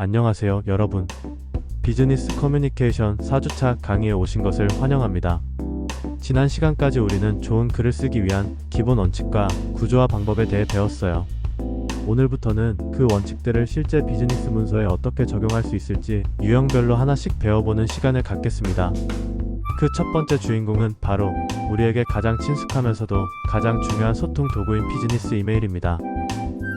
안녕하세요, 여러분. 비즈니스 커뮤니케이션 4주차 강의에 오신 것을 환영합니다. 지난 시간까지 우리는 좋은 글을 쓰기 위한 기본 원칙과 구조와 방법에 대해 배웠어요. 오늘부터는 그 원칙들을 실제 비즈니스 문서에 어떻게 적용할 수 있을지 유형별로 하나씩 배워보는 시간을 갖겠습니다. 그 첫 번째 주인공은 바로 우리에게 가장 친숙하면서도 가장 중요한 소통 도구인 비즈니스 이메일입니다.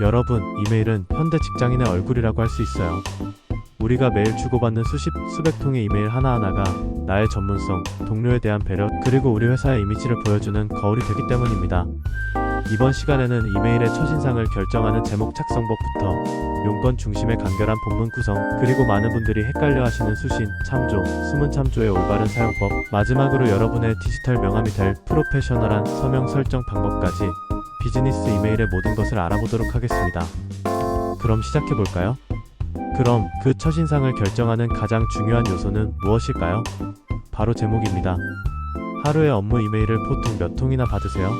여러분, 이메일은 현대 직장인의 얼굴이라고 할 수 있어요. 우리가 매일 주고받는 수십, 수백 통의 이메일 하나하나가 나의 전문성, 동료에 대한 배려, 그리고 우리 회사의 이미지를 보여주는 거울이 되기 때문입니다. 이번 시간에는 이메일의 첫인상을 결정하는 제목 작성법부터 용건 중심의 간결한 본문 구성, 그리고 많은 분들이 헷갈려 하시는 수신, 참조, 수문 참조의 올바른 사용법, 마지막으로 여러분의 디지털 명함이 될 프로페셔널한 서명 설정 방법까지 비즈니스 이메일의 모든 것을 알아보도록 하겠습니다. 그럼 시작해 볼까요? 그럼 그 첫인상을 결정하는 가장 중요한 요소는 무엇일까요? 바로 제목입니다. 하루에 업무 이메일을 보통 몇 통이나 받으세요?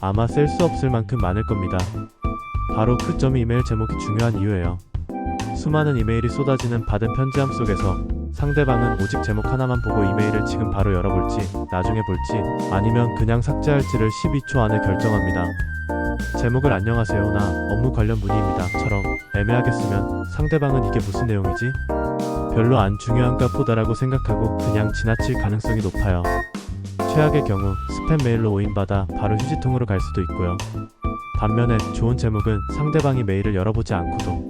아마 셀 수 없을 만큼 많을 겁니다. 바로 그 점이 이메일 제목이 중요한 이유예요. 수많은 이메일이 쏟아지는 받은 편지함 속에서 상대방은 오직 제목 하나만 보고 이메일을 지금 바로 열어볼지, 나중에 볼지, 아니면 그냥 삭제할지를 12초 안에 결정합니다. 제목을 안녕하세요 나 업무 관련 문의입니다.처럼 애매하게 쓰면 상대방은 이게 무슨 내용이지? 별로 안 중요한가 보다라고 생각하고 그냥 지나칠 가능성이 높아요. 최악의 경우 스팸 메일로 오인받아 바로 휴지통으로 갈 수도 있고요. 반면에 좋은 제목은 상대방이 메일을 열어보지 않고도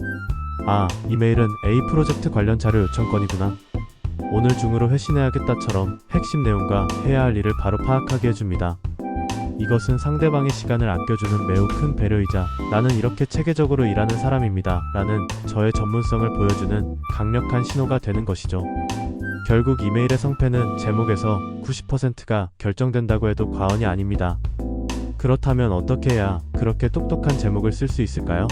아, 이 메일은 A 프로젝트 관련 자료 요청건이구나. 오늘 중으로 회신해야겠다처럼 핵심 내용과 해야 할 일을 바로 파악하게 해줍니다. 이것은 상대방의 시간을 아껴주는 매우 큰 배려이자 나는 이렇게 체계적으로 일하는 사람입니다. 라는 저의 전문성을 보여주는 강력한 신호가 되는 것이죠. 결국 이메일의 성패는 제목에서 90%가 결정된다고 해도 과언이 아닙니다. 그렇다면 어떻게 해야 그렇게 똑똑한 제목을 쓸 수 있을까요?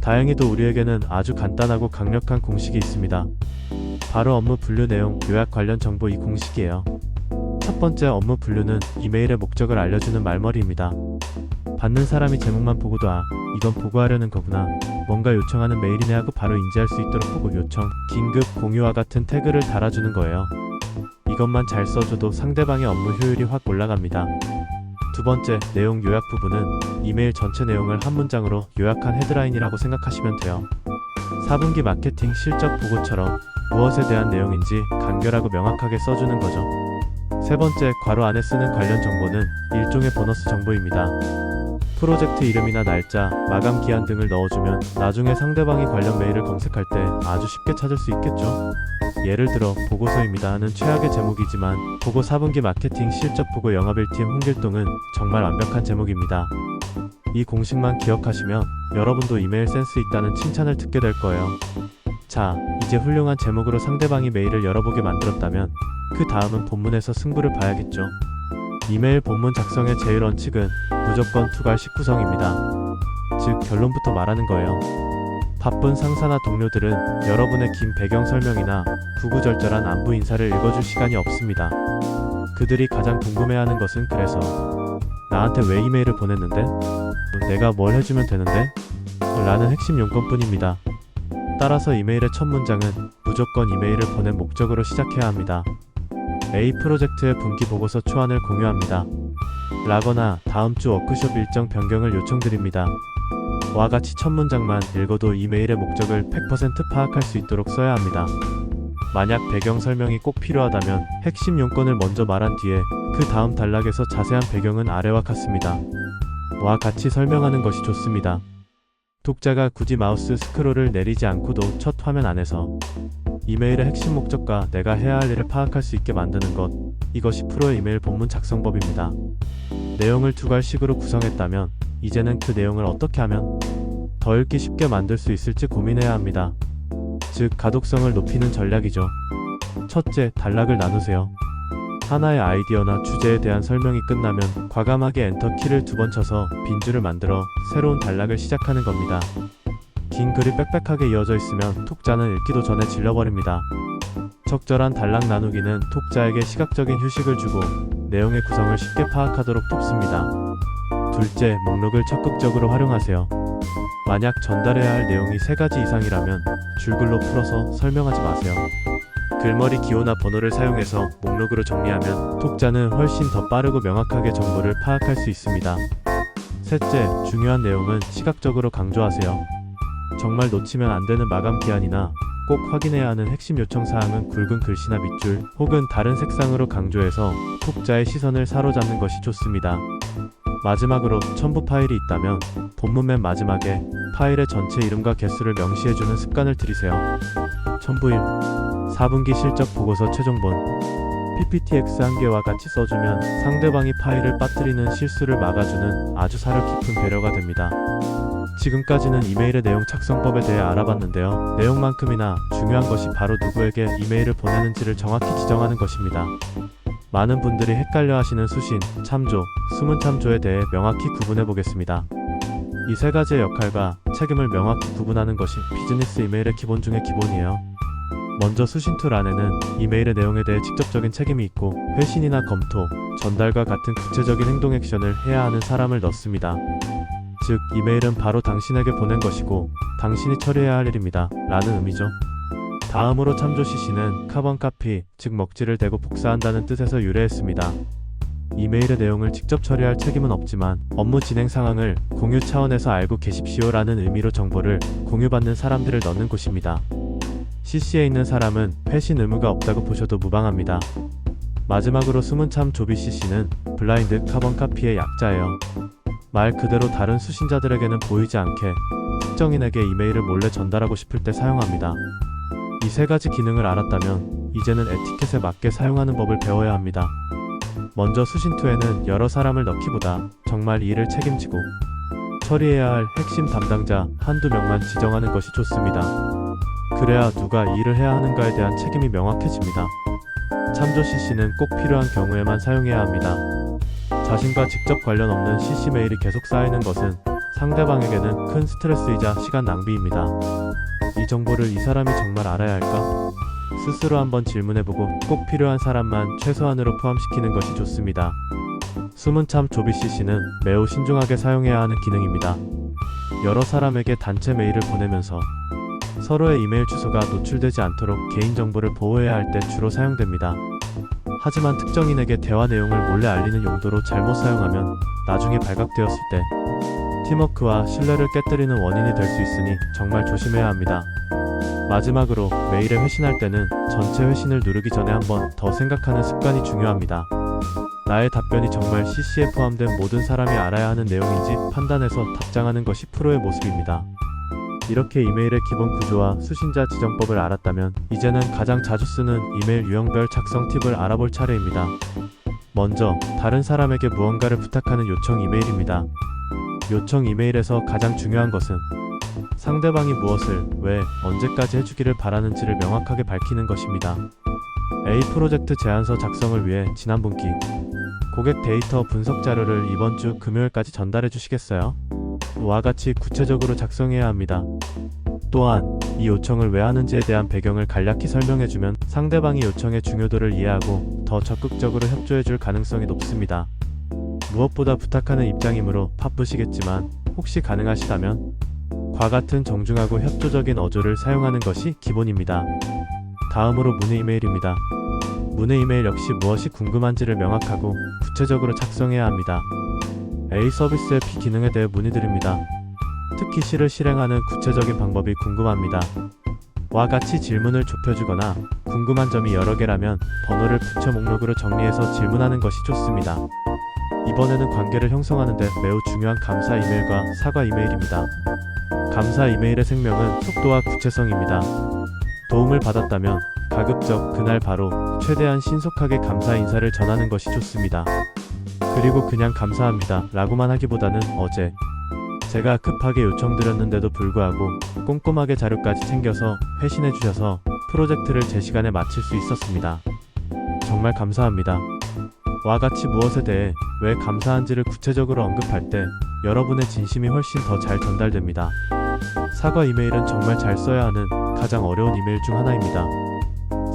다행히도 우리에게는 아주 간단하고 강력한 공식이 있습니다. 바로 업무 분류 내용 요약 관련 정보 이 공식이에요. 첫 번째 업무 분류는 이메일의 목적을 알려주는 말머리입니다. 받는 사람이 제목만 보고도 아, 이건 보고하려는 거구나. 뭔가 요청하는 메일이네 하고 바로 인지할 수 있도록 보고 요청, 긴급, 공유와 같은 태그를 달아주는 거예요. 이것만 잘 써줘도 상대방의 업무 효율이 확 올라갑니다. 두 번째, 내용 요약 부분은 이메일 전체 내용을 한 문장으로 요약한 헤드라인이라고 생각하시면 돼요. 4분기 마케팅 실적 보고처럼 무엇에 대한 내용인지 간결하고 명확하게 써주는 거죠. 세 번째, 괄호 안에 쓰는 관련 정보는 일종의 보너스 정보입니다. 프로젝트 이름이나 날짜, 마감 기한 등을 넣어주면 나중에 상대방이 관련 메일을 검색할 때 아주 쉽게 찾을 수 있겠죠. 예를 들어 보고서입니다 하는 최악의 제목이지만 보고 4분기 마케팅 실적 보고 영업일팀 홍길동은 정말 완벽한 제목입니다. 이 공식만 기억하시면 여러분도 이메일 센스 있다는 칭찬을 듣게 될 거예요. 자, 이제 훌륭한 제목으로 상대방이 메일을 열어보게 만들었다면 그 다음은 본문에서 승부를 봐야겠죠. 이메일 본문 작성의 제일 원칙은 무조건 투갈 식 구성입니다. 즉 결론부터 말하는 거예요. 바쁜 상사나 동료들은 여러분의 긴 배경 설명이나 구구절절한 안부 인사를 읽어줄 시간이 없습니다. 그들이 가장 궁금해하는 것은 그래서 나한테 왜 이메일을 보냈는데? 내가 뭘 해주면 되는데? 라는 핵심 용건뿐입니다. 따라서 이메일의 첫 문장은 무조건 이메일을 보낸 목적으로 시작해야 합니다. A 프로젝트의 분기 보고서 초안을 공유합니다. 라거나 다음 주 워크숍 일정 변경을 요청드립니다. 와 같이 첫 문장만 읽어도 이메일의 목적을 100% 파악할 수 있도록 써야 합니다. 만약 배경 설명이 꼭 필요하다면 핵심 용건을 먼저 말한 뒤에 그 다음 단락에서 자세한 배경은 아래와 같습니다. 와 같이 설명하는 것이 좋습니다. 독자가 굳이 마우스 스크롤을 내리지 않고도 첫 화면 안에서 이메일의 핵심 목적과 내가 해야 할 일을 파악할 수 있게 만드는 것 이것이 프로의 이메일 본문 작성법입니다. 내용을 두 갈식으로 구성했다면 이제는 그 내용을 어떻게 하면 더 읽기 쉽게 만들 수 있을지 고민해야 합니다. 즉 가독성을 높이는 전략이죠. 첫째, 단락을 나누세요. 하나의 아이디어나 주제에 대한 설명이 끝나면 과감하게 엔터 키를 두 번 쳐서 빈줄을 만들어 새로운 단락을 시작하는 겁니다. 긴 글이 빽빽하게 이어져 있으면 독자는 읽기도 전에 질려버립니다. 적절한 단락 나누기는 독자에게 시각적인 휴식을 주고 내용의 구성을 쉽게 파악하도록 돕습니다. 둘째, 목록을 적극적으로 활용하세요. 만약 전달해야 할 내용이 세 가지 이상이라면 줄글로 풀어서 설명하지 마세요. 글머리 기호나 번호를 사용해서 목록으로 정리하면 독자는 훨씬 더 빠르고 명확하게 정보를 파악할 수 있습니다. 셋째, 중요한 내용은 시각적으로 강조하세요. 정말 놓치면 안 되는 마감 기한이나 꼭 확인해야 하는 핵심 요청 사항은 굵은 글씨나 밑줄 혹은 다른 색상으로 강조해서 독자의 시선을 사로잡는 것이 좋습니다. 마지막으로 첨부 파일이 있다면 본문 맨 마지막에 파일의 전체 이름과 개수를 명시해주는 습관을 들이세요. 첨부일 4분기 실적 보고서 최종본 PPTX 한 개와 같이 써주면 상대방이 파일을 빠뜨리는 실수를 막아주는 아주 사려 깊은 배려가 됩니다. 지금까지는 이메일의 내용 작성법에 대해 알아봤는데요. 내용만큼이나 중요한 것이 바로 누구에게 이메일을 보내는지를 정확히 지정하는 것입니다. 많은 분들이 헷갈려 하시는 수신, 참조, 숨은 참조에 대해 명확히 구분해 보겠습니다. 이 세 가지의 역할과 책임을 명확히 구분하는 것이 비즈니스 이메일의 기본 중의 기본이에요. 먼저 수신 툴 안에는 이메일의 내용에 대해 직접적인 책임이 있고 회신이나 검토, 전달과 같은 구체적인 행동 액션을 해야 하는 사람을 넣습니다. 즉, 이메일은 바로 당신에게 보낸 것이고 당신이 처리해야 할 일입니다. 라는 의미죠. 다음으로 참조 CC는 카본 카피, 즉 먹지를 대고 복사한다는 뜻에서 유래했습니다. 이메일의 내용을 직접 처리할 책임은 없지만 업무 진행 상황을 공유 차원에서 알고 계십시오 라는 의미로 정보를 공유받는 사람들을 넣는 곳입니다. CC에 있는 사람은 회신 의무가 없다고 보셔도 무방합니다. 마지막으로 숨은 참 조비 CC는 블라인드 카본 카피의 약자예요. 말 그대로 다른 수신자들에게는 보이지 않게 특정인에게 이메일을 몰래 전달하고 싶을 때 사용합니다. 이 세 가지 기능을 알았다면 이제는 에티켓에 맞게 사용하는 법을 배워야 합니다. 먼저 수신투에는 여러 사람을 넣기보다 정말 일을 책임지고 처리해야 할 핵심 담당자 한두 명만 지정하는 것이 좋습니다. 그래야 누가 일을 해야 하는가에 대한 책임이 명확해집니다. 참조 CC는 꼭 필요한 경우에만 사용해야 합니다. 자신과 직접 관련 없는 CC 메일이 계속 쌓이는 것은 상대방에게는 큰 스트레스이자 시간 낭비입니다. 이 정보를 이 사람이 정말 알아야 할까? 스스로 한번 질문해보고 꼭 필요한 사람만 최소한으로 포함시키는 것이 좋습니다. 숨은 참 조비 CC는 매우 신중하게 사용해야 하는 기능입니다. 여러 사람에게 단체 메일을 보내면서 서로의 이메일 주소가 노출되지 않도록 개인정보를 보호해야 할 때 주로 사용됩니다. 하지만 특정인에게 대화 내용을 몰래 알리는 용도로 잘못 사용하면 나중에 발각되었을 때 팀워크와 신뢰를 깨뜨리는 원인이 될 수 있으니 정말 조심해야 합니다. 마지막으로 메일에 회신할 때는 전체 회신을 누르기 전에 한번 더 생각하는 습관이 중요합니다. 나의 답변이 정말 CC에 포함된 모든 사람이 알아야 하는 내용인지 판단해서 답장하는 것이 프로의 모습입니다. 이렇게 이메일의 기본 구조와 수신자 지정법을 알았다면 이제는 가장 자주 쓰는 이메일 유형별 작성 팁을 알아볼 차례입니다. 먼저 다른 사람에게 무언가를 부탁하는 요청 이메일입니다. 요청 이메일에서 가장 중요한 것은 상대방이 무엇을 왜 언제까지 해주기를 바라는지를 명확하게 밝히는 것입니다. A 프로젝트 제안서 작성을 위해 지난 분기 고객 데이터 분석 자료를 이번 주 금요일까지 전달해 주시겠어요? 와 같이 구체적으로 작성해야 합니다. 또한 이 요청을 왜 하는지에 대한 배경을 간략히 설명해주면 상대방이 요청의 중요도를 이해하고 더 적극적으로 협조해줄 가능성이 높습니다. 무엇보다 부탁하는 입장이므로 바쁘시겠지만 혹시 가능하시다면 과 같은 정중하고 협조적인 어조를 사용하는 것이 기본입니다. 다음으로 문의 이메일입니다. 문의 이메일 역시 무엇이 궁금한지를 명확하고 구체적으로 작성해야 합니다. A 서비스의 B 기능에 대해 문의드립니다. 특히 시를 실행하는 구체적인 방법이 궁금합니다. 와 같이 질문을 좁혀주거나 궁금한 점이 여러 개라면 번호를 부처 목록으로 정리해서 질문하는 것이 좋습니다. 이번에는 관계를 형성하는데 매우 중요한 감사 이메일과 사과 이메일입니다. 감사 이메일의 생명은 속도와 구체성입니다. 도움을 받았다면 가급적 그날 바로 최대한 신속하게 감사 인사를 전하는 것이 좋습니다. 그리고 그냥 감사합니다 라고만 하기보다는 어제 제가 급하게 요청드렸는데도 불구하고 꼼꼼하게 자료까지 챙겨서 회신해 주셔서 프로젝트를 제 시간에 마칠 수 있었습니다. 정말 감사합니다. 와 같이 무엇에 대해 왜 감사한지를 구체적으로 언급할 때 여러분의 진심이 훨씬 더 잘 전달됩니다. 사과 이메일은 정말 잘 써야 하는 가장 어려운 이메일 중 하나입니다.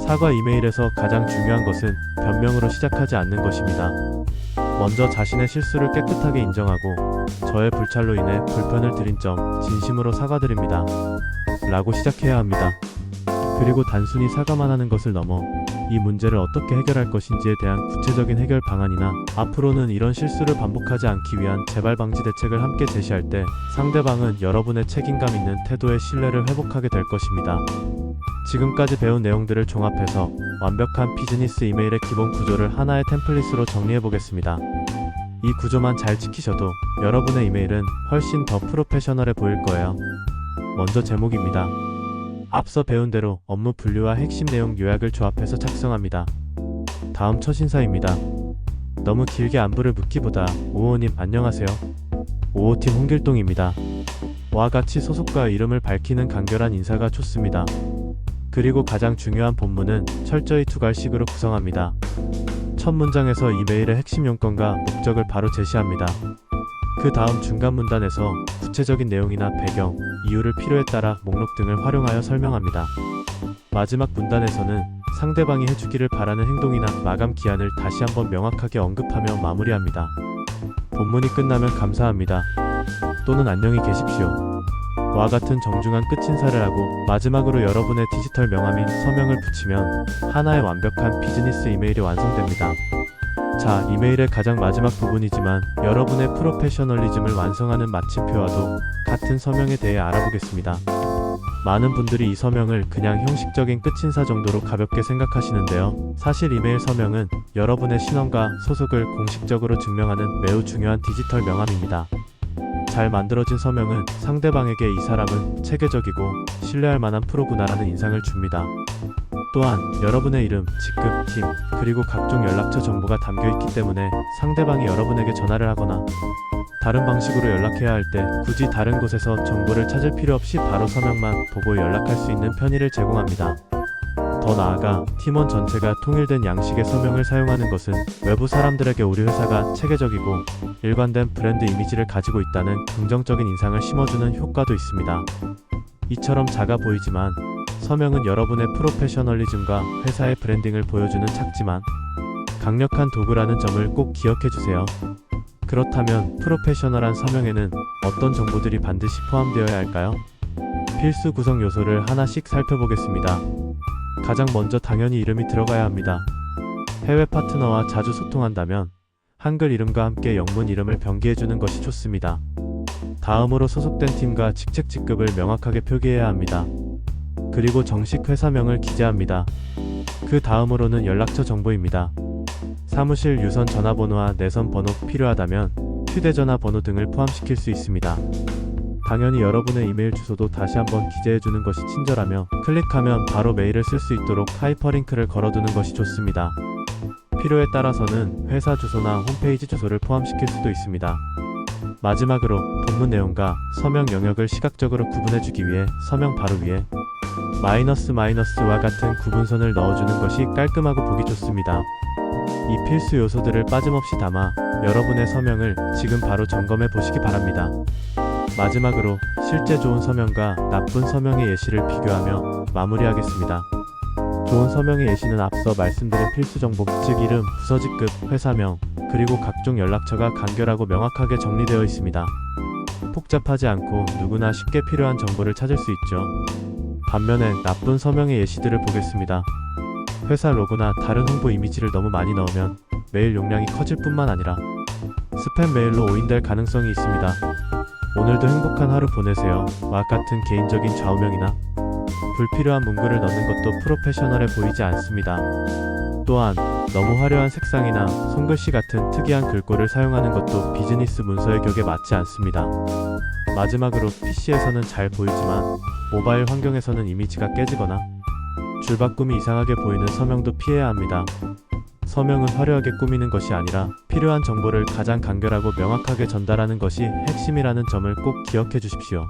사과 이메일에서 가장 중요한 것은 변명으로 시작하지 않는 것입니다. 먼저 자신의 실수를 깨끗하게 인정하고 저의 불찰로 인해 불편을 드린 점 진심으로 사과드립니다. 라고 시작해야 합니다. 그리고 단순히 사과만 하는 것을 넘어 이 문제를 어떻게 해결할 것인지에 대한 구체적인 해결 방안이나 앞으로는 이런 실수를 반복하지 않기 위한 재발 방지 대책을 함께 제시할 때 상대방은 여러분의 책임감 있는 태도의 신뢰를 회복하게 될 것입니다. 지금까지 배운 내용들을 종합해서 완벽한 비즈니스 이메일의 기본 구조를 하나의 템플릿으로 정리해 보겠습니다. 이 구조만 잘 지키셔도 여러분의 이메일은 훨씬 더 프로페셔널해 보일 거예요. 먼저 제목입니다. 앞서 배운 대로 업무 분류와 핵심 내용 요약을 조합해서 작성합니다. 다음 첫 인사입니다. 너무 길게 안부를 묻기보다 오호님 안녕하세요. 오호팀 홍길동입니다. 와 같이 소속과 이름을 밝히는 간결한 인사가 좋습니다. 그리고 가장 중요한 본문은 철저히 두 갈식으로 구성합니다. 첫 문장에서 이 메일의 핵심 용건과 목적을 바로 제시합니다. 그 다음 중간 문단에서 구체적인 내용이나 배경, 이유를 필요에 따라 목록 등을 활용하여 설명합니다. 마지막 문단에서는 상대방이 해주기를 바라는 행동이나 마감 기한을 다시 한번 명확하게 언급하며 마무리합니다. 본문이 끝나면 감사합니다. 또는 안녕히 계십시오. 와 같은 정중한 끝인사를 하고 마지막으로 여러분의 디지털 명함인 서명을 붙이면 하나의 완벽한 비즈니스 이메일이 완성됩니다. 자, 이메일의 가장 마지막 부분이지만 여러분의 프로페셔널리즘을 완성하는 마침표와도 같은 서명에 대해 알아보겠습니다. 많은 분들이 이 서명을 그냥 형식적인 끝인사 정도로 가볍게 생각하시는데요. 사실 이메일 서명은 여러분의 신원과 소속을 공식적으로 증명하는 매우 중요한 디지털 명함입니다. 잘 만들어진 서명은 상대방에게 이 사람은 체계적이고 신뢰할 만한 프로구나라는 인상을 줍니다. 또한 여러분의 이름, 직급, 팀, 그리고 각종 연락처 정보가 담겨 있기 때문에 상대방이 여러분에게 전화를 하거나 다른 방식으로 연락해야 할 때 굳이 다른 곳에서 정보를 찾을 필요 없이 바로 서명만 보고 연락할 수 있는 편의를 제공합니다. 더 나아가 팀원 전체가 통일된 양식의 서명을 사용하는 것은 외부 사람들에게 우리 회사가 체계적이고 일관된 브랜드 이미지를 가지고 있다는 긍정적인 인상을 심어주는 효과도 있습니다. 이처럼 작아 보이지만 서명은 여러분의 프로페셔널리즘과 회사의 브랜딩을 보여주는 작지만 강력한 도구라는 점을 꼭 기억해 주세요. 그렇다면 프로페셔널한 서명에는 어떤 정보들이 반드시 포함되어야 할까요? 필수 구성 요소를 하나씩 살펴보겠습니다. 가장 먼저 당연히 이름이 들어가야 합니다. 해외 파트너와 자주 소통한다면 한글 이름과 함께 영문 이름을 병기해주는 것이 좋습니다. 다음으로 소속된 팀과 직책 직급을 명확하게 표기해야 합니다. 그리고 정식 회사명을 기재합니다. 그 다음으로는 연락처 정보입니다. 사무실 유선 전화번호와 내선 번호 필요하다면 휴대전화 번호 등을 포함시킬 수 있습니다. 당연히 여러분의 이메일 주소도 다시 한번 기재해 주는 것이 친절하며 클릭하면 바로 메일을 쓸 수 있도록 하이퍼링크를 걸어두는 것이 좋습니다. 필요에 따라서는 회사 주소나 홈페이지 주소를 포함시킬 수도 있습니다. 마지막으로 본문 내용과 서명 영역을 시각적으로 구분해 주기 위해 서명 바로 위에 마이너스 마이너스와 같은 구분선을 넣어주는 것이 깔끔하고 보기 좋습니다. 이 필수 요소들을 빠짐없이 담아 여러분의 서명을 지금 바로 점검해 보시기 바랍니다. 마지막으로 실제 좋은 서명과 나쁜 서명의 예시를 비교하며 마무리하겠습니다. 좋은 서명의 예시는 앞서 말씀드린 필수 정보, 즉 이름, 부서 직급, 회사명, 그리고 각종 연락처가 간결하고 명확하게 정리되어 있습니다. 복잡하지 않고 누구나 쉽게 필요한 정보를 찾을 수 있죠. 반면에 나쁜 서명의 예시들을 보겠습니다. 회사 로고나 다른 홍보 이미지를 너무 많이 넣으면 메일 용량이 커질 뿐만 아니라 스팸 메일로 오인될 가능성이 있습니다. 오늘도 행복한 하루 보내세요. 와 같은 개인적인 좌우명이나 불필요한 문구를 넣는 것도 프로페셔널해 보이지 않습니다. 또한 너무 화려한 색상이나 손글씨 같은 특이한 글꼴을 사용하는 것도 비즈니스 문서의 격에 맞지 않습니다. 마지막으로 PC에서는 잘 보이지만 모바일 환경에서는 이미지가 깨지거나 줄바꿈이 이상하게 보이는 서명도 피해야 합니다. 서명은 화려하게 꾸미는 것이 아니라 필요한 정보를 가장 간결하고 명확하게 전달하는 것이 핵심이라는 점을 꼭 기억해 주십시오.